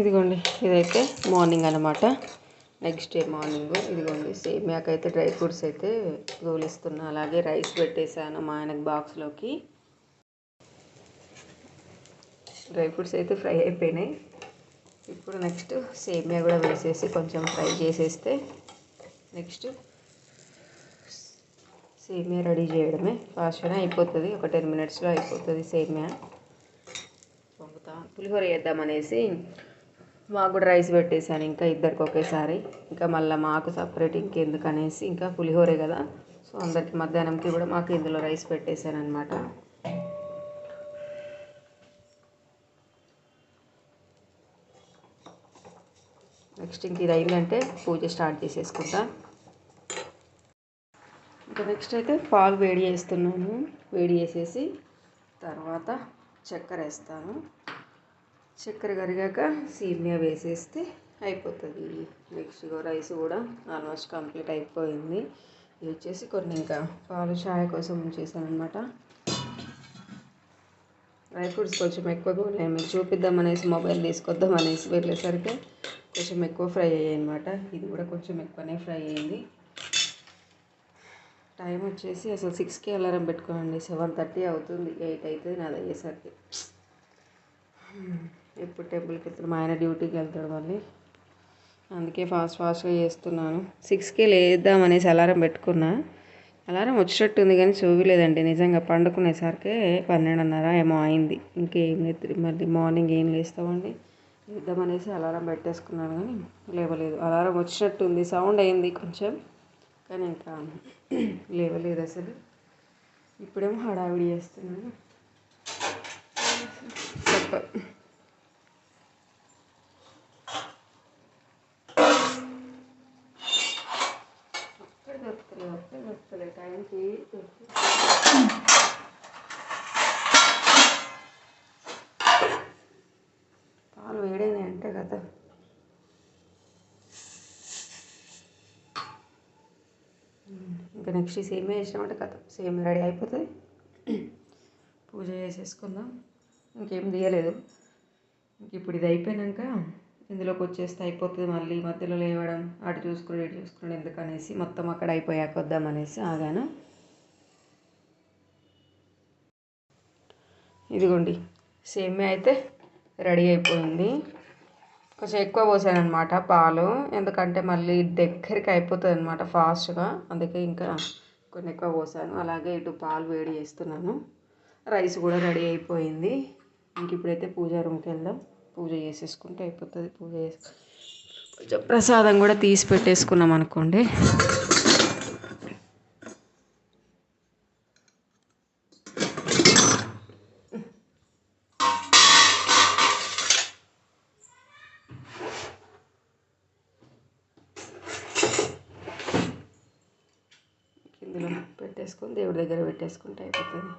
ఇదిగోండి ఇదైతే మార్నింగ్ అనమాట నెక్స్ట్ డే మార్నింగ్ ఇదిగోండి సేమియాకి అయితే డ్రై ఫ్రూట్స్ అయితే గోలిస్తున్నా అలాగే రైస్ పెట్టేశాను మా ఆయనకు బాక్స్లోకి డ్రై ఫ్రూట్స్ అయితే ఫ్రై అయిపోయినాయి. ఇప్పుడు నెక్స్ట్ సేమియా కూడా వేసేసి కొంచెం ఫ్రై చేసేస్తే నెక్స్ట్ సేమియా రెడీ చేయడమే. ఫాస్ట్గానే అయిపోతుంది. ఒక టెన్ మినిట్స్లో అయిపోతుంది సేమియా. పొంగుతా. పులిహోర చేద్దామనేసి మాకు కూడా రైస్ పెట్టేశాను ఇంకా ఇద్దరికి ఒకేసారి. ఇంకా మళ్ళీ మాకు సపరేట్ ఇంకెందుకు అనేసి ఇంకా పులిహోరే కదా. సో అందరికి మధ్యాహ్నంకి కూడా మాకు ఇందులో రైస్ పెట్టేశాను అనమాట నెక్స్ట్ ఇంక ఇది అయిందంటే పూజ స్టార్ట్ చేసేసుకుంటా. ఇంకా నెక్స్ట్ అయితే పాలు వేడి చేస్తున్నాను. వేడి చేసేసి తర్వాత చక్కెర వేస్తాను. చక్కెర కరిగాక సేమియా వేసేస్తే అయిపోతుంది. నెక్స్ట్ రైస్ కూడా ఆల్మోస్ట్ కంప్లీట్ అయిపోయింది. ఇది వచ్చేసి కొన్ని ఇంకా పాలు చాయ్ కోసం చేశాను అనమాట డ్రై ఫ్రూట్స్ కొంచెం ఎక్కువగా ఉన్నాయి. మీరు చూపిద్దాం అనేసి మొబైల్ తీసుకొద్దాం అనేసి వెళ్ళేసరికి కొంచెం ఎక్కువ ఫ్రై అయ్యాయి అనమాట ఇది కూడా కొంచెం ఎక్కువనే ఫ్రై అయింది. టైం వచ్చేసి అసలు సిక్స్కి అలారం పెట్టుకోండి సెవెన్ థర్టీ అవుతుంది. ఎయిట్ అవుతుంది నాది అయ్యేసరికి. Hmm. ఎప్పుడు టెంపుల్కి వెళ్తాడు. మా ఆయన డ్యూటీకి వెళ్తాడు మళ్ళీ. అందుకే ఫాస్ట్ ఫాస్ట్గా చేస్తున్నాను. సిక్స్కి లేద్దాం అనేసి అలారం పెట్టుకున్నా. అలారం వచ్చినట్టుంది కానీ చూడలేదండి నిజంగా పండుకునేసరికి పన్నెండున్నర ఏమో అయింది. ఇంకేం లేదు. మళ్ళీ మార్నింగ్ ఏం లేస్తామండి? లేద్దామనేసి అలారం పెట్టేసుకున్నాను కానీ లేవలేదు. అలారం వచ్చినట్టుంది సౌండ్ అయింది కొంచెం కానీ ఇంకా లేవలేదు అసలు. ఇప్పుడేమో హడావిడి చేస్తున్నాను. తప్ప అక్కడ దొరుకుతలేదు అక్కడ దొరుకుతలేదు పాలు వేడైనాయి అంటే కదా. ఇంకా నెక్స్ట్ సేమే వేసినామంటే కథ. సేమ్ రెడీ అయిపోతుంది పూజ చేసేసుకుందాం. ఇంకేం తీయలేదు. ఇంక ఇప్పుడు ఇది అయిపోయాక ఇందులోకి వచ్చేస్తే అయిపోతుంది మళ్ళీ మధ్యలో లేవడం అటు చూసుకుని ఇటు చూసుకుని ఎందుకనేసి మొత్తం అక్కడ అయిపోయాక వద్దామనేసి ఆగాను. ఇదిగోండి సేమ్యా అయితే రెడీ అయిపోయింది. కొంచెం ఎక్కువ పోసాను అనమాట పాలు ఎందుకంటే మళ్ళీ దగ్గరికి అయిపోతుంది అనమాట ఫాస్ట్గా. అందుకే ఇంకా కొన్ని ఎక్కువ పోసాను. అలాగే ఇటు పాలు వేడి చేస్తున్నాను. రైస్ కూడా రెడీ అయిపోయింది. ఇంక ఇప్పుడైతే పూజా రూమ్కి వెళ్దాం. పూజ చేసేసుకుంటే అయిపోతుంది పూజ చేసి కొంచెం ప్రసాదం కూడా తీసి పెట్టేసుకున్నాం అనుకోండి. ఇందులో పెట్టేసుకొని దేవుడి దగ్గర పెట్టేసుకుంటే అయిపోతుంది.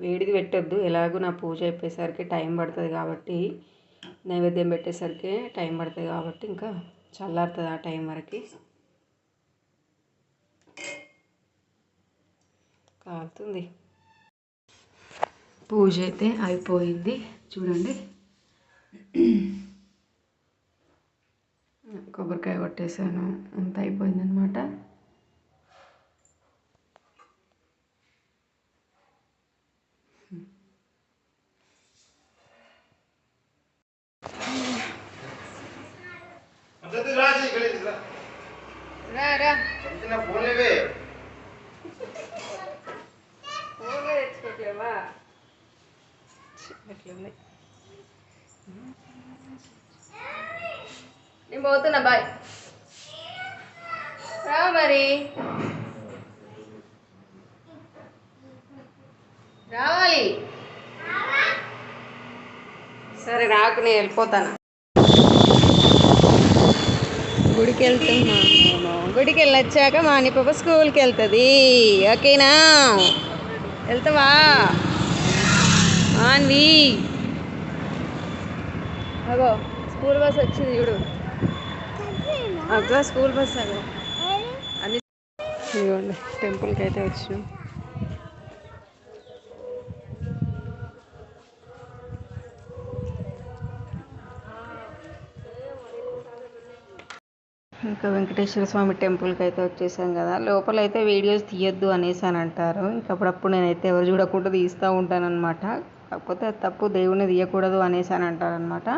వేడిది పెట్టొద్దు. ఎలాగో నా పూజ అయిపోయేసరికి టైం పడుతుంది కాబట్టి నైవేద్యం పెట్టేసరికి టైం పడుతుంది కాబట్టి ఇంకా చల్లారుతుంది ఆ టైం వరకు. కాలుతుంది. పూజ అయితే అయిపోయింది. చూడండి. కొబ్బరికాయ కొట్టేశాను అంత అయిపోయింది అనమాట రా రా ఫోన్లో తెచ్చుకోవట్లేవా ఎట్లుంది నేను పోతున్నా బాయ్. రా మరి. రావాలి. సరే నాకు నేను వెళ్ళిపోతాను. గుడికి వెళ్తున్నాము గుడికి వెళ్ళొచ్చాక మా అన్ని పాప స్కూల్కి వెళ్తుంది ఓకేనా? వెళ్తావా? ఆన్వి అగో స్కూల్ బస్ వచ్చింది చూడు. అక్క స్కూల్ బస్ అక్కడ. అన్ని ఇదిగోండి టెంపుల్కి అయితే వచ్చినాం. ఇంకా వెంకటేశ్వర స్వామి టెంపుల్కి అయితే వచ్చేసాం కదా. లోపల అయితే వీడియోస్ తీయొద్దు అనేసి అని అంటారు. ఇంకప్పుడప్పుడు నేనైతే ఎవరు చూడకుండా తీస్తూ ఉంటానన్నమాట. కాకపోతే తప్పు దేవుణ్ణి తీయకూడదు అనేసి అని అంటారనమాట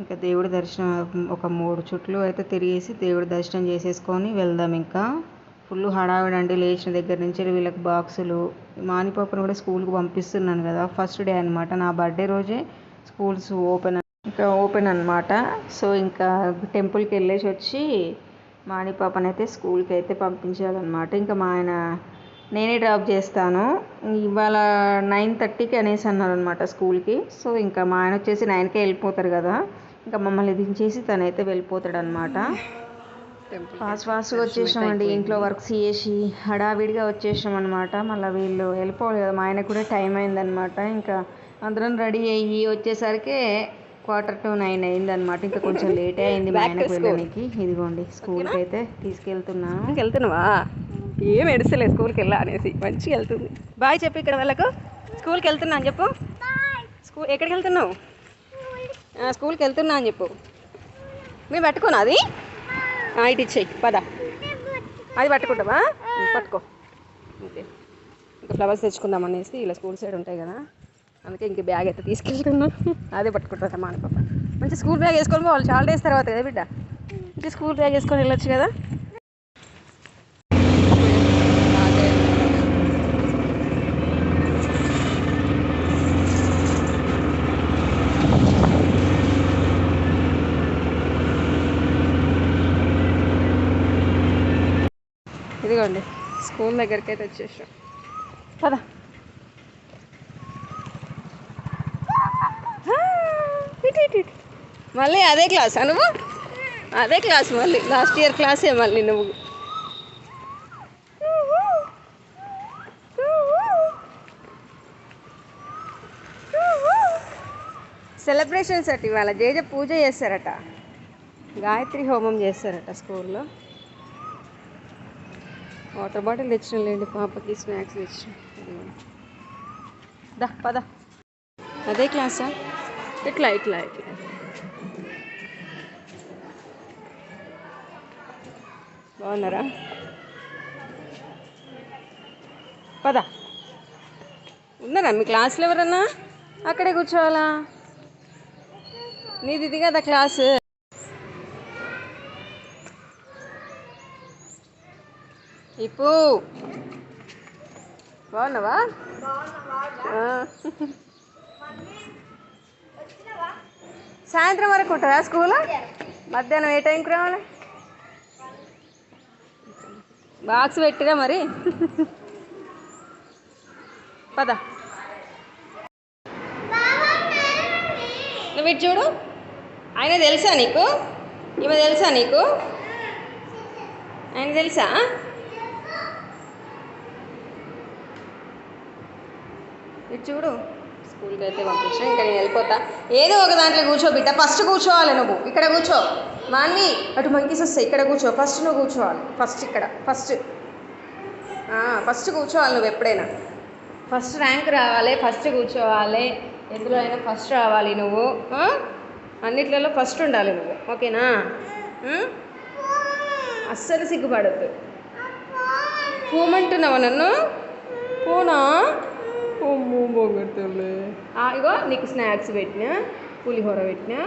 ఇంకా దేవుడి దర్శనం ఒక మూడు చుట్లు అయితే తిరిగేసి దేవుడి దర్శనం చేసేసుకొని వెళ్దాం ఇంకా. ఫుల్ హడావిడండి లేచిన దగ్గర నుంచి వీళ్ళకి బాక్సులు. మానిపాపను కూడా స్కూల్కి పంపిస్తున్నాను కదా ఫస్ట్ డే అనమాట నా బర్త్డే రోజే స్కూల్స్ ఓపెన్ ఇంకా ఓపెన్ అనమాట సో ఇంకా టెంపుల్కి వెళ్ళేసి వచ్చి మాణిపాపని అయితే స్కూల్కి అయితే పంపించాలన్నమాట. ఇంకా మా ఆయన నేనే డ్రాప్ చేస్తాను. ఇవాళ నైన్ థర్టీకి అనేసి అన్నారనమాట స్కూల్కి. సో ఇంకా మా ఆయన వచ్చేసి నైన్కే వెళ్ళిపోతారు కదా. ఇంకా మమ్మల్ని దించేసి తనైతే వెళ్ళిపోతాడు అనమాట ఫాస్ట్ ఫాస్ట్గా వచ్చేసామండి. ఇంట్లో వర్క్స్ చేసి హడావిడిగా వచ్చేసాం అనమాట మళ్ళీ వీళ్ళు వెళ్ళిపోవాలి కదా మా ఆయన కూడా టైం అయిందనమాట ఇంకా అందరం రెడీ అయ్యి వచ్చేసరికి క్వార్టర్ టు నైన్ అయిందనమాట ఇంకా కొంచెం లేటే అయింది మా ఆయనకు వెళ్ళడానికి. ఇదిగోండి స్కూల్కి అయితే తీసుకెళ్తున్నాను వెళ్తున్నావా? ఏం ఎడుస్తలే స్కూల్కి వెళ్ళా అనేసి. మంచిగా వెళ్తుంది. బాయ్ చెప్పు ఇక్కడ వెళ్ళకు. స్కూల్కి వెళ్తున్నా అని చెప్పు. స్కూల్ ఎక్కడికి వెళ్తున్నావు? స్కూల్కి వెళ్తున్నా అని చెప్పు. మేము పట్టుకోనా అది? ఇటు ఇచ్చేయి. పద. అది పట్టుకుంటావా? పట్టుకో. ఓకే. ఇంకా ఫ్లవర్స్ తెచ్చుకుందాం అనేసి ఇలా స్కూల్ సైడ్ ఉంటాయి కదా. అందుకే ఇంక బ్యాగ్ అయితే తీసుకెళ్తున్నా. అదే పట్టుకుంటారా మా పాప. మంచి స్కూల్ బ్యాగ్ వేసుకొని పోవాలి చాలా డేస్ తర్వాత కదా బిడ్డ. మంచి స్కూల్ బ్యాగ్ వేసుకొని వెళ్ళొచ్చు కదా. ఇదిగోండి స్కూల్ దగ్గరికి అయితే వచ్చేసాం. పదా. మళ్ళీ అదే క్లాస్ నువ్వు? అదే క్లాస్ మళ్ళీ. లాస్ట్ ఇయర్ క్లాసే మళ్ళీ నువ్వు. సెలబ్రేషన్స్ అట ఇవాళ. జేజ పూజ చేస్తారట. గాయత్రి హోమం చేస్తారట స్కూల్లో. వాటర్ బాటిల్ తెచ్చిన లేండి పాపకి స్నాక్స్ తెచ్చిన. దా పద. అదే క్లాసా? ఇట్లా ఇట్లా ఇట్లా. బాగున్నారా? పద. ఉన్నారా? మీ క్లాస్లో ఎవరన్నా? అక్కడే కూర్చోవాలా? నీది ఇది కదా క్లాసు. ఇప్పు. బాగున్నావా? సాయంత్రం వరకు ఉంటుందా స్కూల్? మధ్యాహ్నం ఏ టైంకి రావాలి? బాక్స్ పెట్టిరా మరి. పద. నువ్వు ఇటు చూడు. ఆయన తెలుసా నీకు? ఈమె తెలుసా నీకు? ఆయన తెలుసా? ఇటు చూడు. స్కూల్కి అయితే పంపించిన ఇంకా నేను వెళ్ళిపోతా. ఏదో ఒక దాంట్లో కూర్చో బిడ్డ ఫస్ట్ కూర్చోవాలి నువ్వు. ఇక్కడ కూర్చో. మాన్వి అటు మంకీస్ వస్తాయి. ఇక్కడ కూర్చో. ఫస్ట్ నువ్వు కూర్చోవాలి. ఫస్ట్ ఇక్కడ. ఫస్ట్. ఫస్ట్ కూర్చోవాలి నువ్వు ఎప్పుడైనా. ఫస్ట్ ర్యాంక్ రావాలి. ఫస్ట్ కూర్చోవాలి. ఎందులో అయినా ఫస్ట్ రావాలి నువ్వు? అన్నిట్లలో ఫస్ట్ ఉండాలి నువ్వు. ఓకేనా? అస్సలు సిగ్గుపడద్దు. పోమంటున్నావా నన్ను? పోనా? ఇగో నీకు స్నాక్స్ పెట్టినా పులిహోర పెట్టినా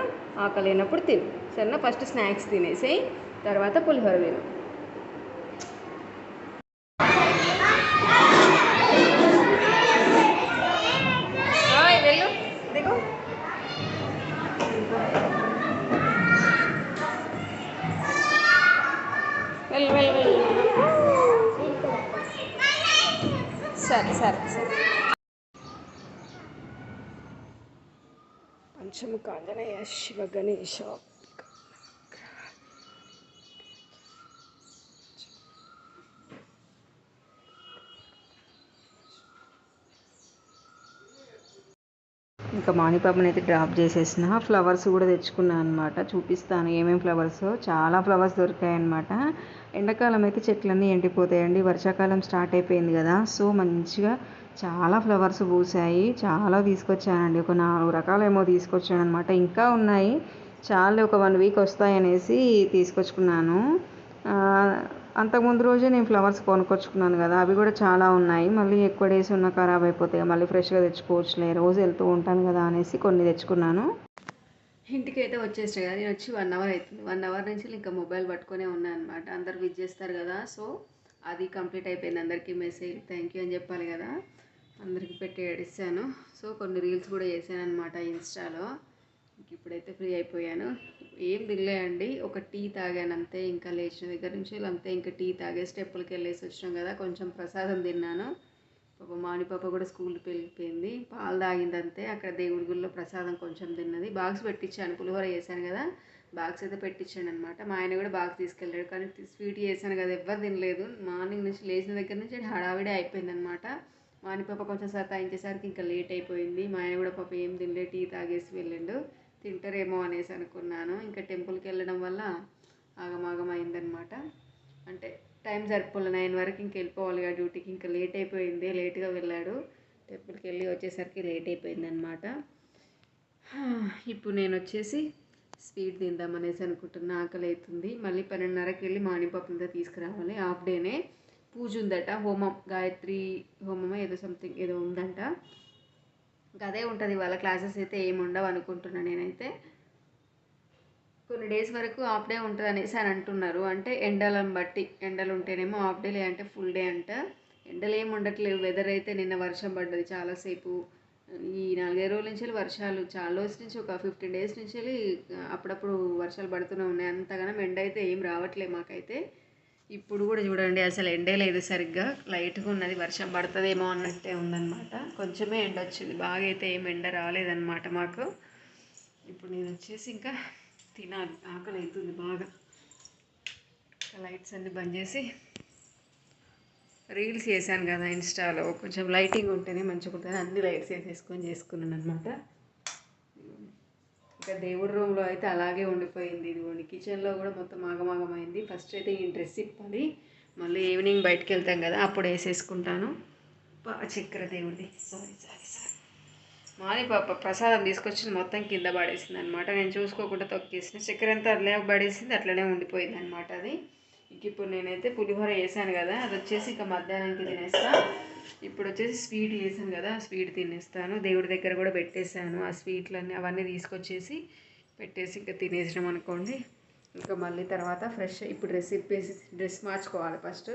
ఆకలి అయినప్పుడు తిను. సరేనా? ఫస్ట్ స్నాక్స్ తినేసేయి తర్వాత పులిహోర తిను. వెళ్ళు. సరే సరే సరే. పంచముఖ ఆంజనేయ శివ గణేశ. ఇంకా మాణిపాపని అయితే డ్రాప్ చేసేసిన. ఫ్లవర్స్ కూడా తెచ్చుకున్నాను అనమాట చూపిస్తాను ఏమేమి ఫ్లవర్స్. చాలా ఫ్లవర్స్ దొరికాయనమాట ఎండాకాలం అయితే చెట్లన్నీ ఎండిపోతాయండి. వర్షాకాలం స్టార్ట్ అయిపోయింది కదా. సో మంచిగా చాలా ఫ్లవర్స్ పూసాయి చాలా తీసుకొచ్చానండి. ఒక నాలుగు రకాలేమో తీసుకొచ్చాను అనమాట ఇంకా ఉన్నాయి. చాలు ఒక వన్ వీక్ వస్తాయనేసి తీసుకొచ్చుకున్నాను. అంతకుముందు రోజే నేను ఫ్లవర్స్ కొనుక్కొచ్చుకున్నాను కదా. అవి కూడా చాలా ఉన్నాయి. మళ్ళీ ఎక్కువ డేస్ ఉన్న ఖరాబ్ అయిపోతాయి. మళ్ళీ ఫ్రెష్గా తెచ్చుకోవచ్చులే. రోజు వెళ్తూ ఉంటాను కదా అనేసి కొన్ని తెచ్చుకున్నాను. ఇంటికి అయితే వచ్చేసాయి కదా. నేను వచ్చి వన్ అవర్ అవుతుంది వన్ అవర్ నుంచి ఇంకా మొబైల్ పట్టుకునే ఉన్నాను అనమాట అందరు విజ్ చేస్తారు కదా. సో అది కంప్లీట్ అయిపోయింది అందరికీ మెసేజ్. థ్యాంక్ యూ అని చెప్పాలి కదా. అందరికీ పెట్టి ఏడిస్తాను. సో కొన్ని రీల్స్ కూడా చేశాను అనమాట ఇన్స్టాలో ఇప్పుడైతే ఫ్రీ అయిపోయాను. ఏం తినలే అండి. ఒక టీ తాగాను అంతే. ఇంకా లేచిన దగ్గర నుంచి అంతే. ఇంకా టీ తాగే స్టెప్పులకి వెళ్ళేసి వచ్చినాం కదా. కొంచెం ప్రసాదం తిన్నాను. పాప మాని పాప కూడా స్కూల్కి వెళ్ళిపోయింది. పాలు తాగింది అంతే. అక్కడ దేవుడి గుడిలో ప్రసాదం కొంచెం తిన్నది. బాక్స్ పెట్టించాను. పులిహోర చేశాను కదా. బాక్స్ అయితే పెట్టించాను అనమాట మా ఆయన కూడా బాక్స్ తీసుకెళ్ళాడు. కానీ స్వీట్ చేశాను కదా. ఎవ్వరు తినలేదు. మార్నింగ్ నుంచి లేచిన దగ్గర నుంచి హడావిడే అయిపోయింది అనమాట మాని పాప కొంచెం సతాయించేసరికి ఇంకా లేట్ అయిపోయింది. మా ఆయన కూడా పాప ఏం తినలే టీ తాగేసి వెళ్ళిండు. తింటారేమో అనేసి అనుకున్నాను. ఇంకా టెంపుల్కి వెళ్ళడం వల్ల ఆగమాగం అయిందనమాట అంటే టైం సరిపోలే నైన్ వరకు ఇంక వెళ్ళిపోవాలి కదా డ్యూటీకి. ఇంకా లేట్ అయిపోయింది లేట్గా వెళ్ళాడు. టెంపుల్కి వెళ్ళి వచ్చేసరికి లేట్ అయిపోయిందనమాట ఇప్పుడు నేను వచ్చేసి స్వీట్ తిందాం అనేసి అనుకుంటున్నా. ఆకలి అవుతుంది మళ్ళీ పన్నెండున్నరకి వెళ్ళి మాణిపప్పు అంతా తీసుకురావాలి. హాఫ్ డేనే. పూజ ఉందట హోమం గాయత్రి హోమం ఏదో సంథింగ్ ఏదో ఉందంట. ఇంకా అదే ఉంటుంది వాళ్ళ క్లాసెస్ అయితే ఏమి ఉండవు అనుకుంటున్నా నేనైతే. కొన్ని డేస్ వరకు హాఫ్ డే ఉంటుంది అనేసి అని అంటున్నారు. అంటే ఎండలను బట్టి ఎండలు ఉంటేనేమో హాఫ్ డే లేదంటే ఫుల్ డే అంట. ఎండలు ఏమి ఉండట్లేవు వెదర్ అయితే నిన్న వర్షం పడ్డది చాలాసేపు. ఈ నాలుగైదు రోజుల నుంచి వర్షాలు చాలా రోజుల నుంచి ఒక ఫిఫ్టీన్ డేస్ నుంచి వెళ్ళి అప్పుడప్పుడు వర్షాలు పడుతూనే ఉన్నాయి. అంతగానం ఎండ అయితే ఏం రావట్లేదు మాకైతే. ఇప్పుడు కూడా చూడండి అసలు ఎండే లేదు సరిగ్గా. లైట్గా ఉన్నది వర్షం పడుతుందేమో అన్నట్టే ఉందన్నమాట. కొంచెమే ఎండ వచ్చింది బాగా అయితే ఏం ఎండ రాలేదన్నమాట మాకు. ఇప్పుడు నేను వచ్చేసి ఇంకా తినాలి ఆకలి అవుతుంది బాగా లైట్స్ అన్ని బంద్ చేసి రీల్స్ చేశాను కదా ఇన్స్టాలో. కొంచెం లైటింగ్ ఉంటేనే మంచిగా ఉంటుంది అన్ని లైట్స్ వేసేసుకొని చేసుకున్నాను అనమాట ఇంకా దేవుడి రూమ్లో అయితే అలాగే ఉండిపోయింది. ఇదిగోండి కిచెన్లో కూడా మొత్తం ఆగమాగమైంది. ఫస్ట్ అయితే ఈ డ్రెస్ ఇప్పాలి. మళ్ళీ ఈవినింగ్ బయటకు వెళ్తాం కదా అప్పుడు వేసేసుకుంటాను. పా- చక్కెర దేవుడిది. Sorry sorry sorry. మాది పాప ప్రసాదం తీసుకొచ్చింది మొత్తం కింద పడేసింది అనమాట నేను చూసుకోకుండా తొక్కేసిన. చక్కెర అంతా అట్లే పడేసింది అట్లనే ఉండిపోయింది అనమాట అది. ఇంక ఇప్పుడు నేనైతే పులిహోర వేసాను కదా అది వచ్చేసి ఇక మధ్యాహ్నానికి తినేస్తా. ఇప్పుడు వచ్చేసి స్వీట్ చేశాను కదా ఆ స్వీట్ తినేస్తాను. దేవుడి దగ్గర కూడా పెట్టేశాను ఆ స్వీట్లన్నీ అవన్నీ తీసుకొచ్చేసి పెట్టేసి ఇంకా తినేసినాం అనుకోండి. ఇంకా మళ్ళీ తర్వాత ఫ్రెష్ ఇప్పుడు డ్రెస్ ఇప్పేసి డ్రెస్ మార్చుకోవాలి ఫస్ట్.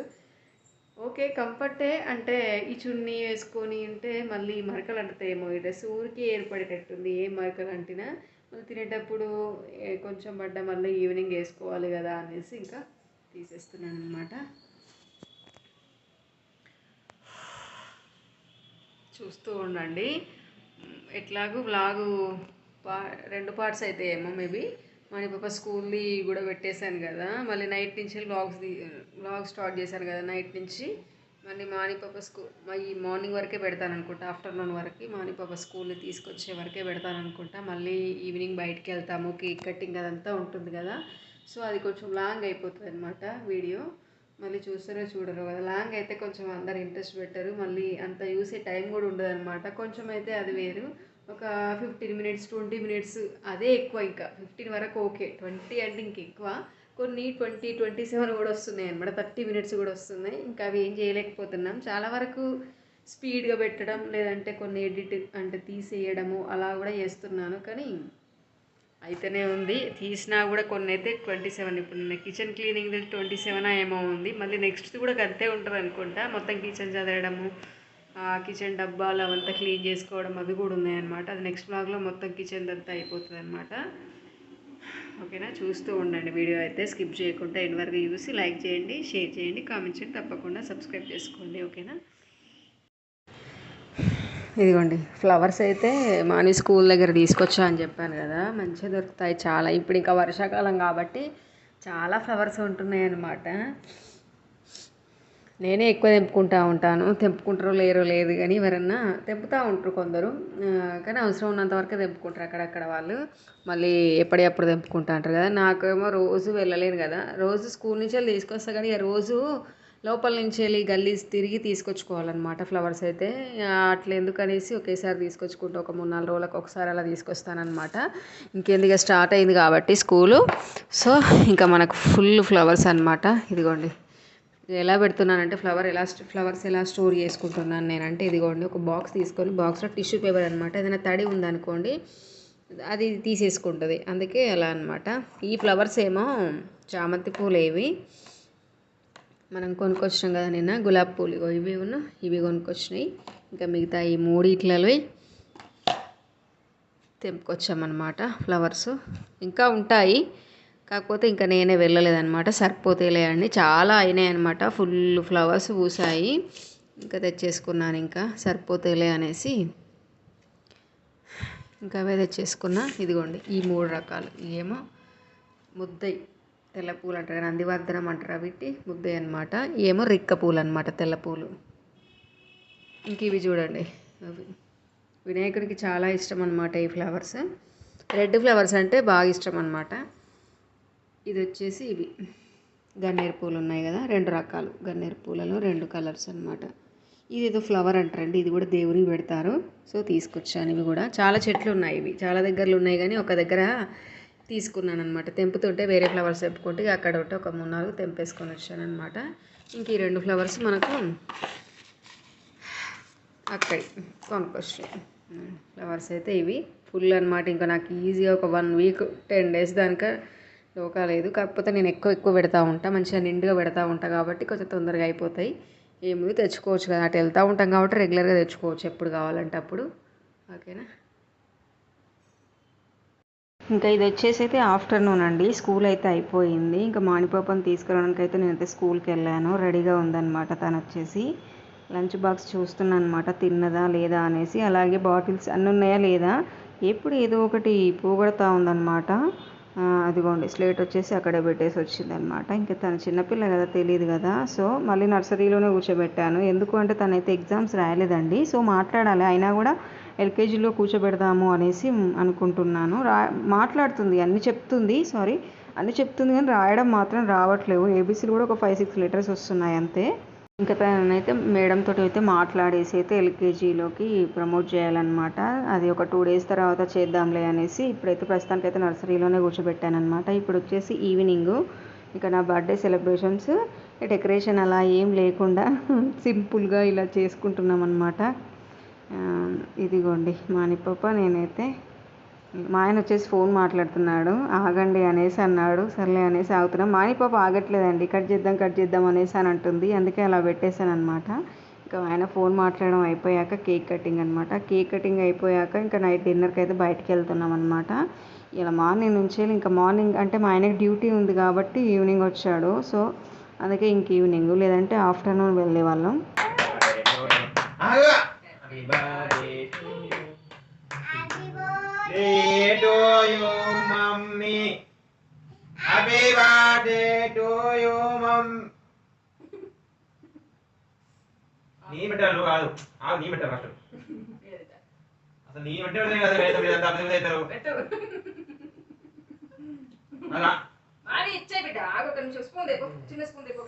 ఓకే కంఫర్టే అంటే ఈ చున్నీ వేసుకొని ఉంటే మళ్ళీ మరకలు అంటుతాయేమో. ఈ డ్రెస్ ఊరికి ఏర్పడేటట్టుంది. ఏ మరకలు అంటినా మళ్ళీ తినేటప్పుడు కొంచెం పడ్డ మళ్ళీ ఈవినింగ్ వేసుకోవాలి కదా అనేసి ఇంకా తీసేస్తున్నాను అనమాట చూస్తూ ఉండండి. ఎట్లాగూ వ్లాగు పా రెండు పార్ట్స్ అయితే ఏమో మేబీ. మన పాప స్కూల్ది కూడా పెట్టేశాను కదా. మళ్ళీ నైట్ నుంచి వ్లాగ్స్ బ్లాగ్ స్టార్ట్ చేశాను కదా నైట్ నుంచి. మళ్ళీ మాని పాప స్కూల్ ఈ మార్నింగ్ వరకే పెడతాను అనుకుంటా ఆఫ్టర్నూన్ వరకు మాని పాప స్కూల్ తీసుకొచ్చే వరకే పెడతాను అనుకుంటా మళ్ళీ ఈవినింగ్ బయటికి వెళ్తాము కేక్ కటింగ్ అదంతా ఉంటుంది కదా. సో అది కొంచెం లాంగ్ అయిపోతుంది అనమాట వీడియో మళ్ళీ చూస్తారో చూడరు కదా. లాంగ్ అయితే కొంచెం అందరు ఇంట్రెస్ట్ పెట్టరు. మళ్ళీ అంత చూసే టైం కూడా ఉండదు అనమాట కొంచెం అయితే అది వేరు. ఒక ఫిఫ్టీన్ మినిట్స్ ట్వంటీ మినిట్స్ అదే ఎక్కువ ఇంకా. ఫిఫ్టీన్ వరకు ఓకే ట్వంటీ అంటే ఇంక ఎక్కువ. కొన్ని ట్వంటీ ట్వంటీ సెవెన్ కూడా వస్తున్నాయి అనమాట థర్టీ మినిట్స్ కూడా వస్తున్నాయి. ఇంకా అవి ఏం చేయలేకపోతున్నాం. చాలా వరకు స్పీడ్గా పెట్టడం లేదంటే కొన్ని ఎడిట్ అంటే తీసేయడము అలా కూడా చేస్తున్నాను. కానీ అయితేనే ఉంది. తీసినా కూడా కొన్ని అయితే ట్వంటీ సెవెన్. ఇప్పుడు కిచెన్ క్లీనింగ్ ట్వంటీ సెవెన్ ఏమో ఉంది. మళ్ళీ నెక్స్ట్ కూడా అంతే ఉంటుంది అనుకుంటా. మొత్తం కిచెన్ చదవడము కిచెన్ డబ్బాలు అవంతా క్లీన్ చేసుకోవడం అవి కూడా ఉన్నాయన్నమాట. అది నెక్స్ట్ బ్లాగ్లో మొత్తం కిచెన్ అంతా అయిపోతుంది అనమాట ఓకేనా? చూస్తూ ఉండండి. వీడియో అయితే స్కిప్ చేయకుండా ఎండ్ వరకు చూసి లైక్ చేయండి షేర్ చేయండి కామెంట్ చేయండి. తప్పకుండా సబ్స్క్రైబ్ చేసుకోండి. ఓకేనా? ఇదిగోండి ఫ్లవర్స్ అయితే మాని స్కూల్ దగ్గర తీసుకొచ్చా అని చెప్పాను కదా మంచిగా దొరుకుతాయి చాలా. ఇప్పుడు ఇంకా వర్షాకాలం కాబట్టి చాలా ఫ్లవర్స్ ఉంటున్నాయి అన్నమాట. నేనే ఎక్కువ తెంపుకుంటా ఉంటాను. తెంపుకుంటారో లేరో లేదు కానీ ఎవరన్నా తెంపుతూ ఉంటారు కొందరు. కానీ అవసరం ఉన్నంత వరకే తెంపుకుంటారు అక్కడక్కడ వాళ్ళు. మళ్ళీ ఎప్పటికప్పుడు తెంపుకుంటా అంటారు కదా. నాకేమో రోజు వెళ్ళలేను కదా. రోజు స్కూల్ నుంచి వెళ్ళి తీసుకొస్తా కానీ ఇక రోజు లోపల నుంచి వెళ్ళి గల్లీస్ తిరిగి తీసుకొచ్చుకోవాలన్నమాట ఫ్లవర్స్ అయితే. అట్లా ఎందుకనేసి ఒకేసారి తీసుకొచ్చుకుంటూ ఒక మూడు నాలుగు రోజులకు ఒకసారి అలా తీసుకొస్తానమాట ఇంకెందుకు స్టార్ట్ అయింది కాబట్టి స్కూలు. సో ఇంకా మనకు ఫుల్ ఫ్లవర్స్ అనమాట ఇదిగోండి. ఎలా పెడుతున్నానంటే ఫ్లవర్ ఎలా ఫ్లవర్స్ ఎలా స్టోర్ చేసుకుంటున్నాను నేనంటే ఇదిగోండి ఒక బాక్స్ తీసుకొని బాక్స్లో టిష్యూ పేపర్ అనమాట ఏదైనా తడి ఉందనుకోండి అది తీసేసుకుంటుంది. అందుకే అలా అనమాట ఈ ఫ్లవర్స్ ఏమో చామంతి పూలు ఏవి మనం కొనుక్కొచ్చినాం కదా నిన్న గులాబీ పూలు. ఇగో ఇవి ఉన్న ఇవి కొనుక్కొచ్చినాయి. ఇంకా మిగతా ఈ మూడిట్లలో తెంపుకొచ్చామన్నమాట ఫ్లవర్స్. ఇంకా ఉంటాయి. కాకపోతే ఇంకా నేనే వెళ్ళలేదన్నమాట. సరిపోతేలే అండి. చాలా అయినాయి అనమాట ఫుల్ ఫ్లవర్స్ పూసాయి. ఇంకా తెచ్చేసుకున్నాను ఇంకా. సరిపోతేలే అనేసి ఇంకా అవే తెచ్చేసుకున్నా. ఇదిగోండి ఈ మూడు రకాలు. ఏమో ముద్దయి. తెల్ల పూలు అంటారు కానీ నందివర్ధనం అంటారు. వీటి ముద్దయి అనమాట ఏమో రిక్క పూలు అనమాట తెల్ల పూలు. ఇంక ఇవి చూడండి. అవి. వినాయకుడికి చాలా ఇష్టం అనమాట ఈ ఫ్లవర్స్. రెడ్ ఫ్లవర్స్ అంటే బాగా ఇష్టం అనమాట ఇది వచ్చేసి ఇవి. గన్నేరు పూలు ఉన్నాయి కదా రెండు రకాలు. గన్నేరు పూలలో రెండు కలర్స్ అనమాట ఇది ఏదో ఫ్లవర్ అంటారండి. ఇది కూడా దేవునికి పెడతారు. సో తీసుకొచ్చాను ఇవి కూడా. చాలా చెట్లు ఉన్నాయి ఇవి. చాలా దగ్గరలో ఉన్నాయి కానీ ఒక దగ్గర తీసుకున్నాను అనమాట తెంపుతుంటే వేరే ఫ్లవర్స్ తెంపుకుంటే అక్కడ ఒకటి ఒక మూడు నాలుగు తెంపేసుకొని వచ్చాను అనమాట ఇంక ఈ రెండు ఫ్లవర్స్ మనకు అక్కడి కొనుక్కొచ్చాయి. ఫ్లవర్స్ అయితే ఇవి ఫుల్ అనమాట ఇంకా నాకు ఈజీగా ఒక వన్ వీక్ టెన్ డేస్ దానిక డోకా లేదు. కాకపోతే నేను ఎక్కువ ఎక్కువ పెడతా ఉంటా. మంచిగా నిండుగా పెడతా ఉంటా కాబట్టి కొంచెం తొందరగా అయిపోతాయి. ఏముంది తెచ్చుకోవచ్చు కదా. అటు వెళ్తూ ఉంటాం కాబట్టి రెగ్యులర్గా తెచ్చుకోవచ్చు ఎప్పుడు కావాలంటే అప్పుడు. ఓకేనా? ఇంకా ఇది వచ్చేసి అయితే ఆఫ్టర్నూన్ అండి. స్కూల్ అయితే అయిపోయింది. ఇంకా మాణిపాపని తీసుకురావడానికి అయితే నేనైతే స్కూల్కి వెళ్ళాను. రెడీగా ఉందన్నమాట తను వచ్చేసి. లంచ్ బాక్స్ చూస్తున్నానమాట అనమాట తిన్నదా లేదా అనేసి. అలాగే బాటిల్స్ అన్నీ ఉన్నాయా లేదా? ఎప్పుడు ఏదో ఒకటి పోగొడతా ఉందన్నమాట. అదిగోండి స్లేట్ వచ్చేసి అక్కడే పెట్టేసి వచ్చిందనమాట ఇంకా తను చిన్నపిల్ల కదా తెలియదు కదా. సో మళ్ళీ నర్సరీలోనే కూర్చోబెట్టాను. ఎందుకు అంటే తనైతే ఎగ్జామ్స్ రాయలేదండి. సో మాట్లాడాలి. అయినా కూడా ఎల్కేజీలో కూర్చోబెడదాము అనేసి అనుకుంటున్నాను. రా మాట్లాడుతుంది అన్ని చెప్తుంది. సారీ అన్ని చెప్తుంది కానీ రాయడం మాత్రం రావట్లేవు ఏబీసీలు కూడా ఒక ఫైవ్ సిక్స్ లెటర్స్ వస్తున్నాయి అంతే. ఇంకా తనైతే మేడం తోటి అయితే మాట్లాడేసి అయితే ఎల్కేజీలోకి ప్రమోట్ చేయాలన్నమాట. అది ఒక టూ డేస్ తర్వాత చేద్దాంలే అనేసి ఇప్పుడైతే ప్రస్తుతానికి అయితే నర్సరీలోనే కూర్చోబెట్టాను అనమాట ఇప్పుడు వచ్చేసి ఈవినింగ్. ఇక నా బర్త్డే సెలబ్రేషన్స్ డెకరేషన్ అలా ఏం లేకుండా సింపుల్గా ఇలా చేసుకుంటున్నాం అనమాట ఇదిగోండి మానిపప్ప నేనైతే మా ఆయన వచ్చేసి ఫోన్ మాట్లాడుతున్నాడు. ఆగండి అనేసి అన్నాడు. సర్లే అనేసి ఆగుతున్నాం. మానిపాప ఆగట్లేదండి. కట్ చేద్దాం కట్ చేద్దాం అనేసి అని అంటుంది. అందుకే అలా పెట్టేశాను అనమాట ఇంకా ఆయన ఫోన్ మాట్లాడడం అయిపోయాక కేక్ కటింగ్ అనమాట కేక్ కటింగ్ అయిపోయాక ఇంకా నైట్ డిన్నర్కి అయితే బయటికి వెళ్తున్నాం అనమాట ఇలా మార్నింగ్ నుంచి ఇంకా మార్నింగ్ అంటే మా ఆయనకి డ్యూటీ ఉంది కాబట్టి ఈవినింగ్ వచ్చాడు. సో అందుకే ఇంక ఈవినింగ్ లేదంటే ఆఫ్టర్నూన్ వెళ్ళే వాళ్ళం Happy birthday to you. Birthday to you, mommy. Happy birthday to you, mom. నీ పెట్టారు కాదు. ఆగు నీ పెట్టారు ఫస్ట్ అసలు నీ పెట్టే కదా? అవుతారు అలా. మాది ఇచ్చే బిడ్డ. ఆగు ఒక నిమిషం. స్పూన్ దేపో చిన్న స్పూన్ దేపో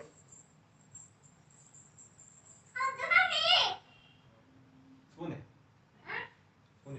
స్పూన్. స్పూన్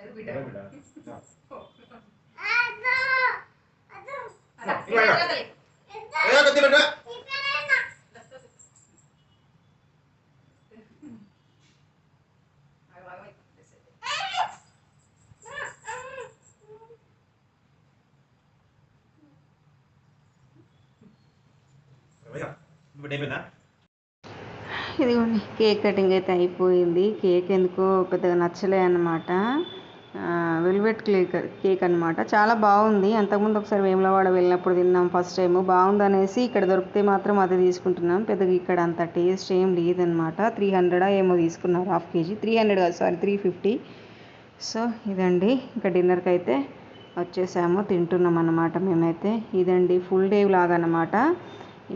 ఇదిగోండి కేక్ కటింగ్ అయితే అయిపోయింది. కేక్ ఎందుకో పెద్దగా నచ్చలే అన్నమాట. వెల్వెట్ కేక్ కేక్ అనమాట చాలా బాగుంది. అంతకుముందు ఒకసారి వేములవాడ వెళ్ళినప్పుడు తిన్నాం ఫస్ట్ టైం బాగుంది అనేసి ఇక్కడ దొరికితే మాత్రం అది తీసుకుంటున్నాం. పెద్దగా ఇక్కడ అంత టేస్ట్ ఏం లేదనమాట త్రీ హండ్రెడా ఏమో తీసుకున్నారు హాఫ్ కేజీ. త్రీ హండ్రెడ్ కాదు సారీ త్రీ ఫిఫ్టీ. సో ఇదండి. ఇంకా డిన్నర్కి అయితే వచ్చేసాము. తింటున్నాం అన్నమాట మేమైతే. ఇదండి ఫుల్ డే లాగా అనమాట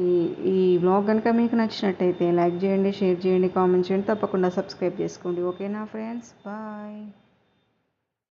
ఈ ఈ బ్లాగ్ కనుక మీకు నచ్చినట్టయితే లైక్ చేయండి షేర్ చేయండి కామెంట్ చేయండి. తప్పకుండా సబ్స్క్రైబ్ చేసుకోండి. ఓకేనా ఫ్రెండ్స్? బాయ్.